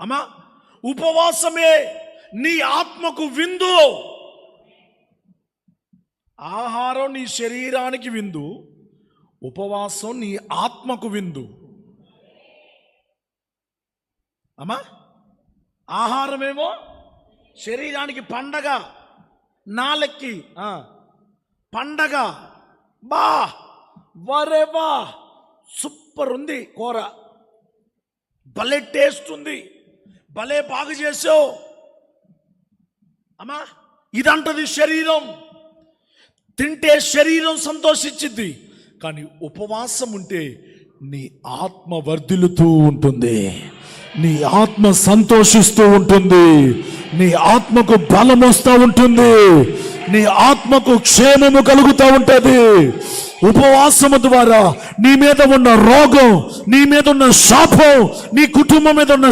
అమ్మా ఉపవాసమే నీ ఆత్మకు విందు. ఆహారం నీ శరీరానికి విందు ఉపవాసం నీ ఆత్మకు విందు. అమ్మా ఆహారమేమో శరీరానికి పండగ నాలెక్కి పండగ. బా వరే బా సూపర్ ఉంది కూర. భలే టేస్ట్ ఉంది. భలే బాగు చేసావు అమ్మా ఇదంటది శరీరం. తింటే శరీరం సంతోషించింది కానీ ఉపవాసం ఉంటే నీ ఆత్మ వర్ధిల్లుతూ ఉంటుంది. నీ ఆత్మ సంతోషిస్తూ ఉంటుంది. నీ ఆత్మకు బలం వస్తూ ఉంటుంది. నీ ఆత్మకు క్షేమము కలుగుతూ ఉంటుంది. ఉపవాసము ద్వారా నీ మీద ఉన్న రోగం నీ మీద ఉన్న శాపం నీ కుటుంబం మీద ఉన్న